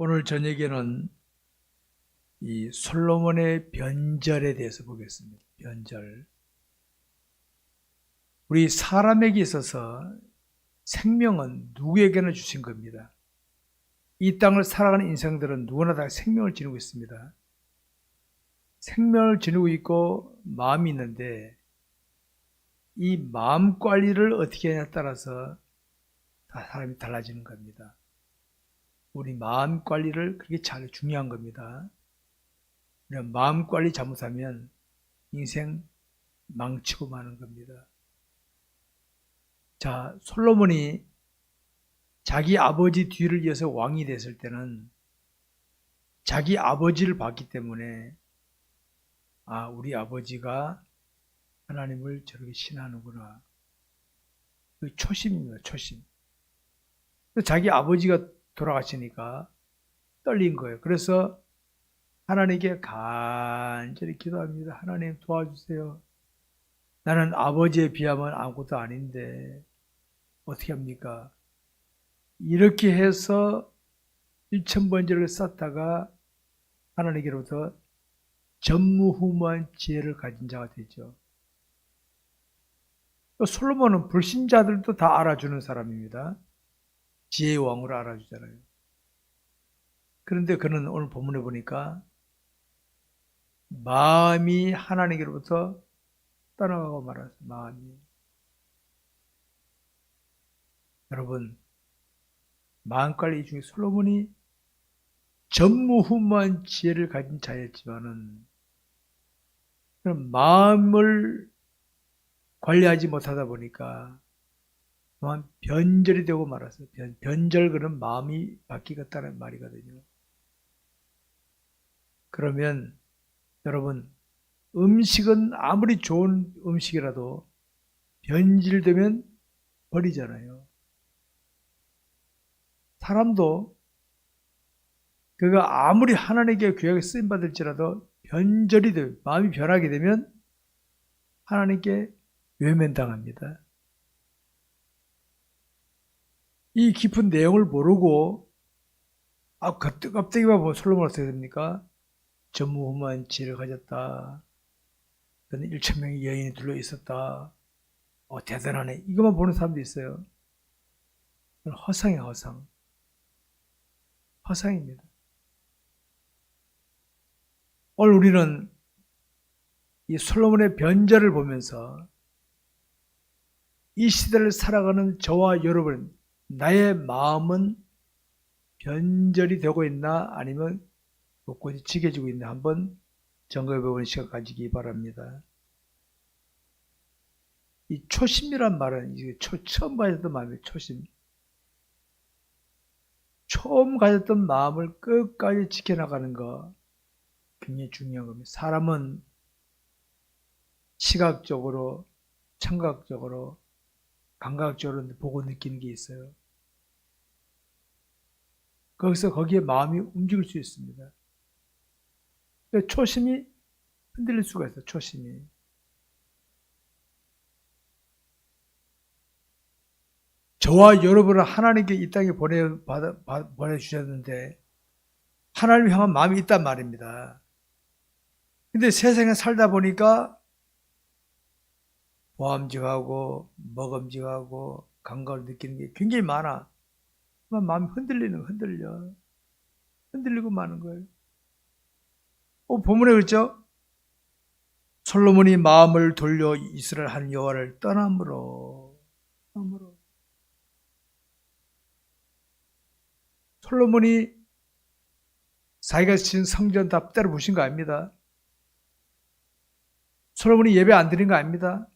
오늘 저녁에는 이 솔로몬의 변절에 대해서 보겠습니다. 변절. 우리 사람에게 있어서 생명은 누구에게나 주신 겁니다. 이 땅을 살아가는 인생들은 누구나 다 생명을 지니고 있습니다. 생명을 지니고 있고 마음이 있는데 이 마음 관리를 어떻게 하냐에 따라서 다 사람이 달라지는 겁니다. 우리 마음 관리를 그렇게 잘 중요한 겁니다. 마음 관리 잘못하면 인생 망치고 마는 겁니다. 자, 솔로몬이 자기 아버지 뒤를 이어서 왕이 됐을 때는 자기 아버지를 봤기 때문에 아, 우리 아버지가 하나님을 저렇게 신하는구나. 그 초심입니다, 초심. 자기 아버지가 돌아가시니까 떨린 거예요. 그래서 하나님께 간절히 기도합니다. 하나님 도와주세요. 나는 아버지에 비하면 아무것도 아닌데 어떻게 합니까? 이렇게 해서 1천번제를 쌓다가 하나님께로부터 전무후무한 지혜를 가진 자가 되죠. 솔로몬은 불신자들도 다 알아주는 사람입니다. 지혜의 왕으로 알아주잖아요. 그런데 그는 오늘 본문에 보니까 마음이 하나님께로부터 떠나가고 말았어요. 마음이. 여러분, 마음관리 중에 솔로몬이 전무후무한 지혜를 가진 자였지만은 마음을 관리하지 못하다 보니까 또한 변절이 되고 말았어요. 변, 변절 그런 마음이 바뀌겠다는 말이거든요. 그러면 여러분 음식은 아무리 좋은 음식이라도 변질되면 버리잖아요. 사람도 그가 아무리 하나님께 귀하게 쓰임 받을지라도 변절이 돼 마음이 변하게 되면 하나님께 외면당합니다. 이 깊은 내용을 모르고 아 갑자기만 보면 솔로몬 어떻게 됩니까? 전무후무한 지혜를 가졌다. 그는 1천 명의 여인이 둘러 있었다. 어, 대단하네. 이것만 보는 사람도 있어요. 허상이야, 허상. 허상입니다. 오늘 우리는 이 솔로몬의 변절을 보면서 이 시대를 살아가는 저와 여러분, 나의 마음은 변절이 되고 있나 아니면 곳곳이 지게지고 있나 한번 점검해 보는 시간 가지기 바랍니다. 이 초심이란 말은 이게 초, 처음 가졌던 마음이 초심. 처음 가졌던 마음을 끝까지 지켜나가는 거 굉장히 중요한 겁니다. 사람은 시각적으로, 청각적으로, 감각적으로 보고 느끼는 게 있어요. 거기서 거기에 마음이 움직일 수 있습니다. 초심이 흔들릴 수가 있어요. 초심이. 저와 여러분을 하나님께 이 땅에 보내, 받아, 보내주셨는데, 하나님을 향한 마음이 있단 말입니다. 근데 세상에 살다 보니까, 보암직하고, 먹음직하고, 감각을 느끼는 게 굉장히 많아. 마음이 흔들리는, 흔들려. 흔들리고 마는 거예요. 어, 본문에 그랬죠? 솔로몬이 마음을 돌려 이스라엘 한 여호와를 떠남으로 떠남으로 솔로몬이 자기가 지은 성전 다 때려 부신 거 아닙니다. 솔로몬이 예배 안 드린 거 아닙니다.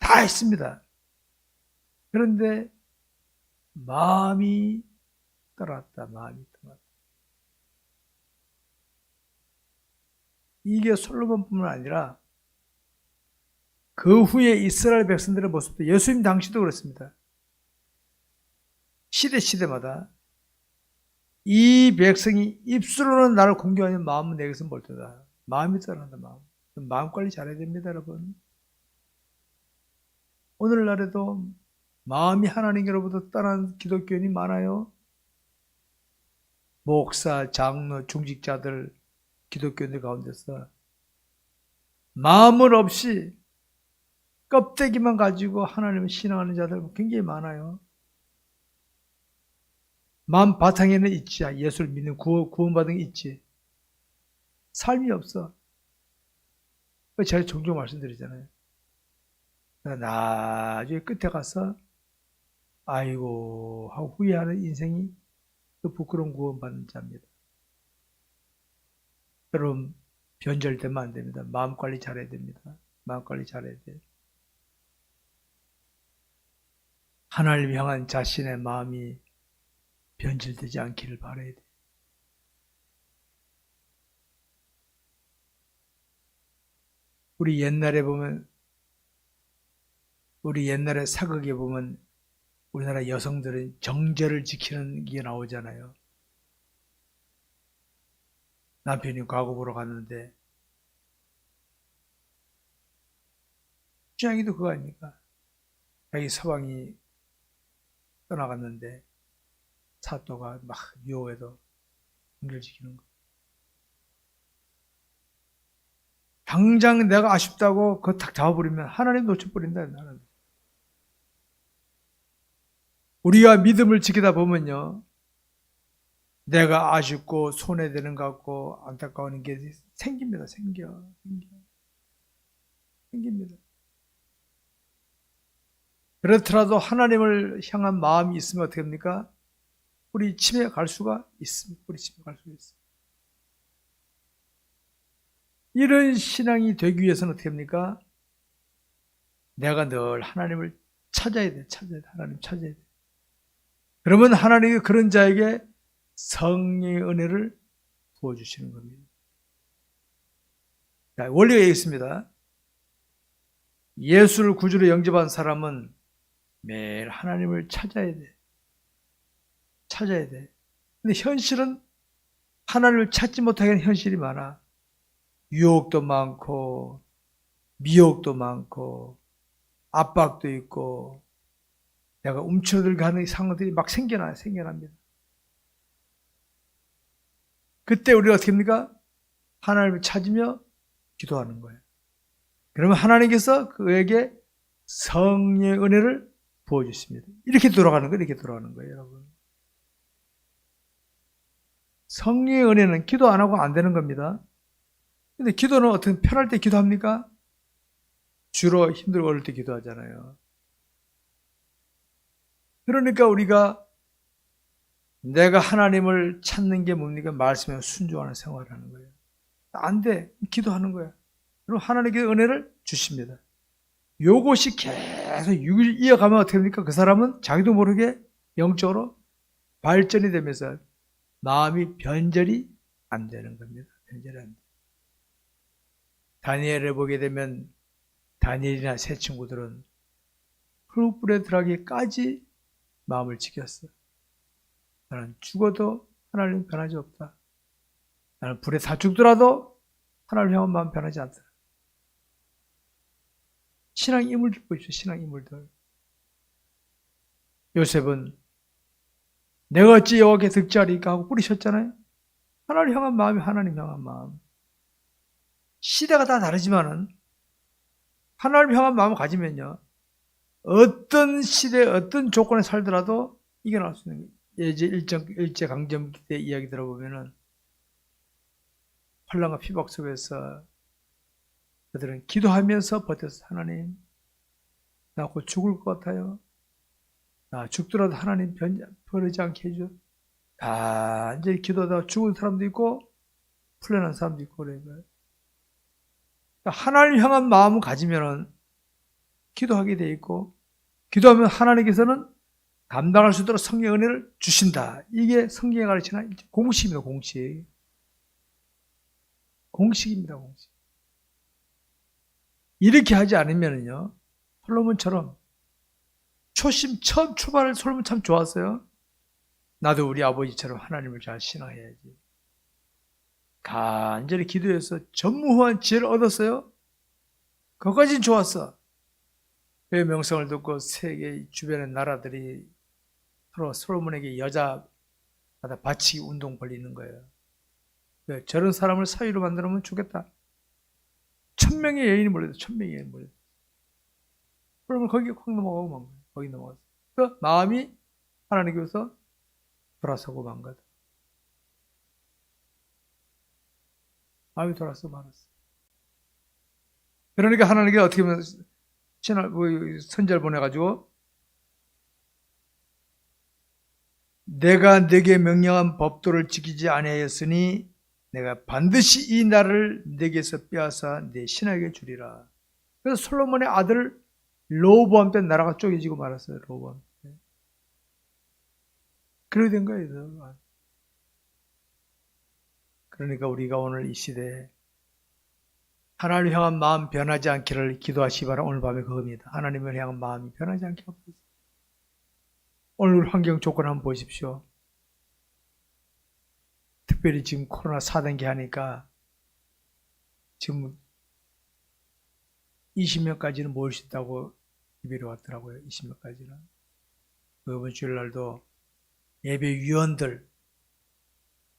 다 했습니다. 그런데 마음이 떠났다. 마음이 떠났다. 이게 솔로몬뿐만 아니라 그 후에 이스라엘 백성들의 모습도 예수님 당시도 그렇습니다. 시대 시대마다 이 백성이 입술로는 나를 공경하는 마음은 내게서 멀다. 마음이 떠난다. 마음. 마음 관리 잘해야 됩니다, 여러분. 오늘날에도 마음이 하나님께로부터 떠난 기독교인이 많아요. 목사, 장로, 중직자들, 기독교인들 가운데서 마음을 없이 껍데기만 가지고 하나님을 신앙하는 자들 굉장히 많아요. 마음 바탕에는 있지. 예수를 믿는 구원, 구원받은 게 있지. 삶이 없어. 그 제가 종종 말씀드리잖아요. 나중에 끝에 가서 아이고 하고 후회하는 인생이 그 부끄러운 구원받는 자입니다. 여러분 변절되면 안 됩니다. 마음 관리 잘해야 됩니다. 마음 관리 잘해야 돼. 하나님 향한 자신의 마음이 변질되지 않기를 바라야 돼. 우리 옛날에 보면 우리 옛날에 사극에 보면 우리나라 여성들은 정절을 지키는 게 나오잖아요. 남편이 과거 보러 갔는데 취향이도 그거 아닙니까? 자기 서방이 떠나갔는데 사또가 막 묘에도 정절 지키는 거. 당장 내가 아쉽다고 그거 탁 잡아버리면 하나님 놓쳐버린다. 하나님. 우리가 믿음을 지키다 보면요. 내가 아쉽고 손해되는 것 같고 안타까운 게 생깁니다. 생겨. 생겨. 생깁니다. 그렇더라도 하나님을 향한 마음이 있으면 어떻게 합니까? 우리 집에 갈 수가 있습니다. 우리 집에 갈 수가 있습니다. 이런 신앙이 되기 위해서는 어떻게 합니까? 내가 늘 하나님을 찾아야 돼. 찾아야 돼. 하나님 찾아야 돼. 그러면 하나님이 그런 자에게 성령의 은혜를 부어주시는 겁니다. 자, 원리가 있습니다. 예수를 구주로 영접한 사람은 매일 하나님을 찾아야 돼. 찾아야 돼. 근데 현실은 하나님을 찾지 못하게 하는 현실이 많아. 유혹도 많고, 미혹도 많고, 압박도 있고, 내가 움츠러들게 하는 상황들이 막 생겨나요. 생겨납니다. 그때 우리가 어떻게 합니까? 하나님을 찾으며 기도하는 거예요. 그러면 하나님께서 그에게 성령의 은혜를 부어주십니다. 이렇게 돌아가는 거예요. 이렇게 돌아가는 거예요, 여러분. 성령의 은혜는 기도 안 하고 안 되는 겁니다. 근데 기도는 어떻게 편할 때 기도합니까? 주로 힘들고 어릴 때 기도하잖아요. 그러니까 우리가 내가 하나님을 찾는 게 뭡니까? 말씀에 순종하는 생활을 하는 거예요. 안 돼. 기도하는 거야. 그럼 하나님께 은혜를 주십니다. 요것이 계속 이어가면 어떻게 됩니까? 그 사람은 자기도 모르게 영적으로 발전이 되면서 마음이 변절이 안 되는 겁니다. 변절이 안 돼. 다니엘을 보게 되면 다니엘이나 새 친구들은 흙불에 들어가기까지 마음을 지켰어. 나는 죽어도 하나님 변하지 없다. 나는 불에 다 죽더라도 하나님 향한 마음 변하지 않다. 신앙 인물들 보십시오. 신앙 인물들. 요셉은 내가 어찌 여호와께 득자리까 하고 뿌리셨잖아요. 하나님 향한 마음이 하나님 향한 마음. 시대가 다 다르지만은 하나님 향한 마음을 가지면요. 어떤 시대, 어떤 조건에 살더라도 이겨낼 수 있는. 예제 일정, 일제 강점 때 이야기 들어보면은 환란과 피박 속에서 그들은 기도하면서 버텼어. 하나님, 나 곧 죽을 것 같아요. 나 죽더라도 하나님 변, 버리지 않게 해줘. 다 이제 기도하다가 죽은 사람도 있고 풀려난 사람도 있고 그래. 그러니까 하나님 향한 마음을 가지면은 기도하게 돼 있고 기도하면 하나님께서는 감당할 수 있도록 성령 은혜를 주신다. 이게 성경에 가르치는 공식입니다. 공식. 공식입니다. 공식. 이렇게 하지 않으면요. 솔로몬처럼 초심 처음 출발을 솔로몬 참 좋았어요. 나도 우리 아버지처럼 하나님을 잘 신앙해야지. 간절히 기도해서 전무후한 지혜를 얻었어요. 그것까지는 좋았어. 그 명성을 듣고 세계 주변의 나라들이 서로 솔로몬에게 여자 바치기 운동 벌리는 거예요. 왜? 저런 사람을 사위로 만들면 죽겠다. 천 명의 여인이 몰려도 천 명의 여인이 몰려. 그러면 거기 확 넘어가고 만 거예요. 거기 넘어가서. 그 마음이 하나님께서 돌아서고 만 거다. 마음이 돌아서 말았어. 그러니까 하나님께 어떻게 보면 신할 뭐 선절 보내가지고 내가 내게 명령한 법도를 지키지 아니하였으니 내가 반드시 이 나라를 내게서 빼앗아 내 신에게 주리라. 그래서 솔로몬의 아들 로보암 때 나라가 쪼개지고 말았어요. 로보암 때. 그렇게 된 거예요. 그러니까 우리가 오늘 이 시대에 하나님을 향한 마음 변하지 않기를 기도하시 바라 오늘 밤에 그겁니다. 하나님을 향한 마음이 변하지 않게 하옵소서. 오늘 환경 조건 한번 보십시오. 특별히 지금 코로나 4단계 하니까 지금 20명까지는 모일 수 있다고 입에로 왔더라고요. 20명까지는. 이번 주일날도 예배 위원들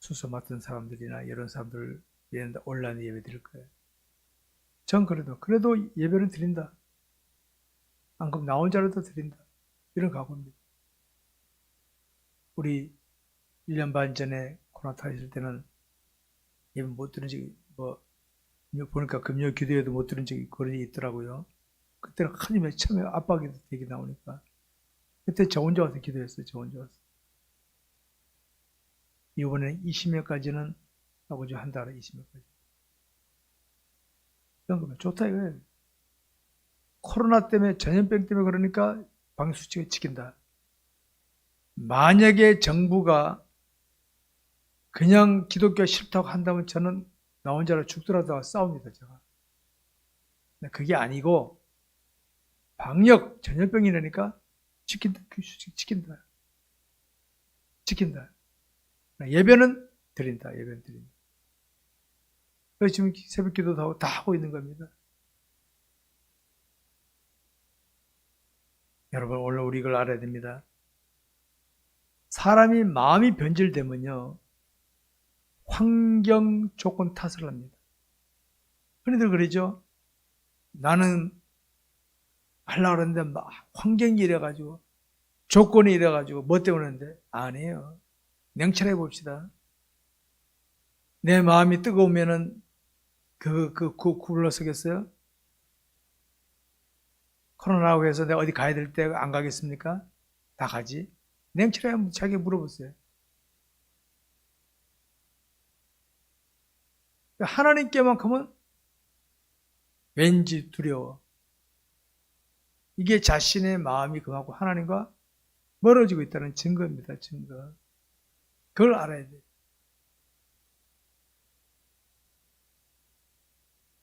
수서 맡은 사람들이나 이런 사람들 온라인 예배 드릴 거예요. 전 그래도 그래도 예배를 드린다. 안 그럼 나 혼자라도 드린다. 이런 각오입니다. 우리 1년 반 전에 코로나 터졌을 때는 예배 못 들은 적이 뭐 보니까 금요 기도에도 못 들은 적이 그런 적이 있더라고요. 그때는 하나님의 처음에 압박이 되게 나오니까 그때 저 혼자 와서 기도했어요. 저 혼자 와서. 이번에 20명까지는 아버지 한 달에 20명까지. 이런 좋다 이거예요. 코로나 때문에 전염병 때문에 그러니까 방수칙을 지킨다. 만약에 정부가 그냥 기독교 싫다고 한다면 저는 나 혼자로 죽더라도 싸웁니다, 제가. 그게 아니고 방역 전염병이라니까 지킨다, 지킨다, 지킨다. 예배는 드린다, 예배는 드린다. 지금 새벽 기도도 다 하고 있는 겁니다. 여러분, 오늘 우리 이걸 알아야 됩니다. 사람이 마음이 변질되면요, 환경 조건 탓을 합니다. 흔히들 그러죠? 나는 하려고 그러는데 막 환경이 이래가지고, 조건이 이래가지고, 뭐 때문인데? 아니에요. 냉철해 봅시다. 내 마음이 뜨거우면은 그, 그, 그, 굴러 서겠어요? 코로나라고 해서 내가 어디 가야 될 때 안 가겠습니까? 다 가지. 냉철하게 자기 물어보세요. 하나님께만큼은 왠지 두려워. 이게 자신의 마음이 그하고 하나님과 멀어지고 있다는 증거입니다. 증거. 그걸 알아야 돼.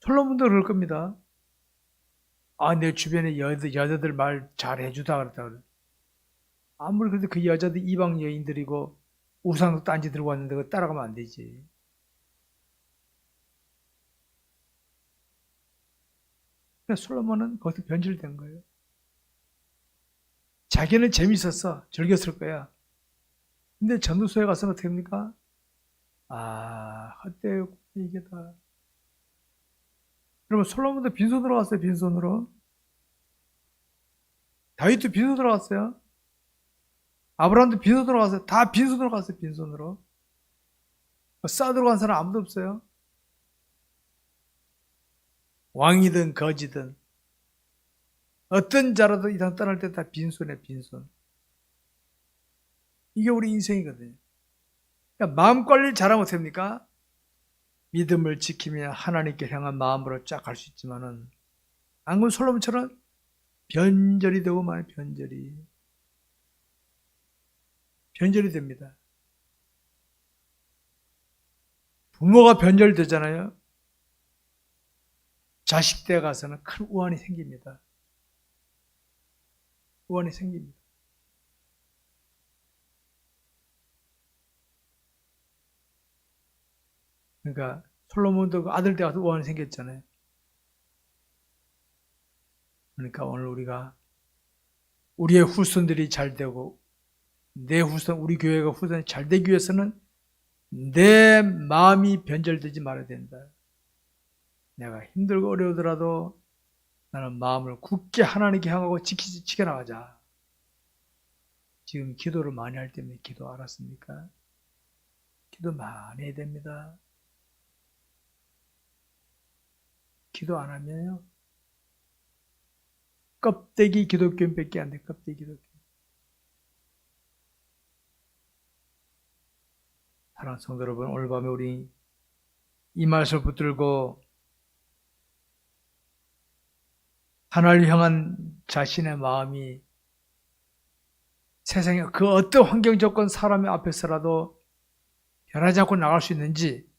솔로몬도 그럴 겁니다. 아, 내 주변에 여자, 여자들 말 잘 해주다 그랬다. 아무리 그래도 그 여자들 이방 여인들이고 우상도 딴지 들고 왔는데 그거 따라가면 안 되지. 그래서 솔로몬은 거기서 변질된 거예요. 자기는 재밌었어. 즐겼을 거야. 근데 전도소에 가서 어떻게 합니까? 아, 헛되이 이게 다. 여러분 솔로몬도 빈손으로 왔어요. 빈손으로. 다윗도 빈손으로 왔어요. 아브라함도 빈손으로 왔어요. 다 빈손으로 갔어요. 빈손으로. 싸들고 간 사람 아무도 없어요. 왕이든 거지든 어떤 자라도 이 땅 떠날 때 다 빈손에 빈손. 이게 우리 인생이거든요. 그러니까 마음 관리를 잘하면 어떻습니까? 믿음을 지키며 하나님께 향한 마음으로 쫙 갈 수 있지만은 안군 솔로몬처럼 변절이 되고 말 변절이 변절이 됩니다. 부모가 변절되잖아요. 자식 때 가서는 큰 우환이 생깁니다. 우환이 생깁니다. 그러니까 솔로몬도 그 아들 때 가서 우환이 생겼잖아요. 그러니까 오늘 우리가 우리의 후손들이 잘 되고 내 후손, 우리 교회가 후손이 잘 되기 위해서는 내 마음이 변절되지 말아야 된다. 내가 힘들고 어려우더라도 나는 마음을 굳게 하나님께 향하고 지키, 지켜나가자. 지금 기도를 많이 할 때문에 기도 알았습니까? 기도 많이 해야 됩니다. 기도 안 하면요. 껍데기 기독교인밖에 안 돼, 껍데기 기독교. 사랑하는 성도 여러분, 오늘 밤에 우리 이 말씀을 붙들고 하나님을 향한 자신의 마음이 세상에 그 어떤 환경 조건 사람의 앞에서라도 변하지 않고 나갈 수 있는지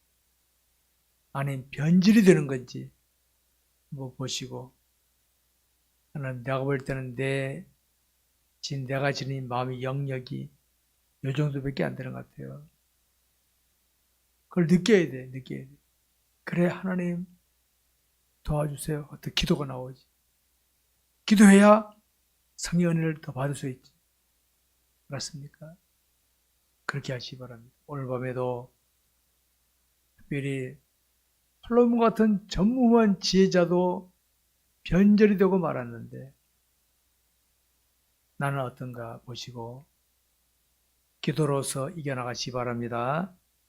아니면 변질이 되는 건지 뭐 보시고 하나님 내가 볼 때는 내 진, 내가 지닌 마음의 영역이 요 정도밖에 안 되는 것 같아요. 그걸 느껴야 돼, 느껴야 돼. 그래, 하나님 도와주세요. 어떻게 기도가 나오지. 기도해야 성의 은혜를 더 받을 수 있지. 맞습니까? 그렇게 하시기 바랍니다. 오늘 밤에도 특별히 솔로몬 같은 전무후한 지혜자도 변절이 되고 말았는데 나는 어떤가 보시고 기도로서 이겨나가시 기 바랍니다.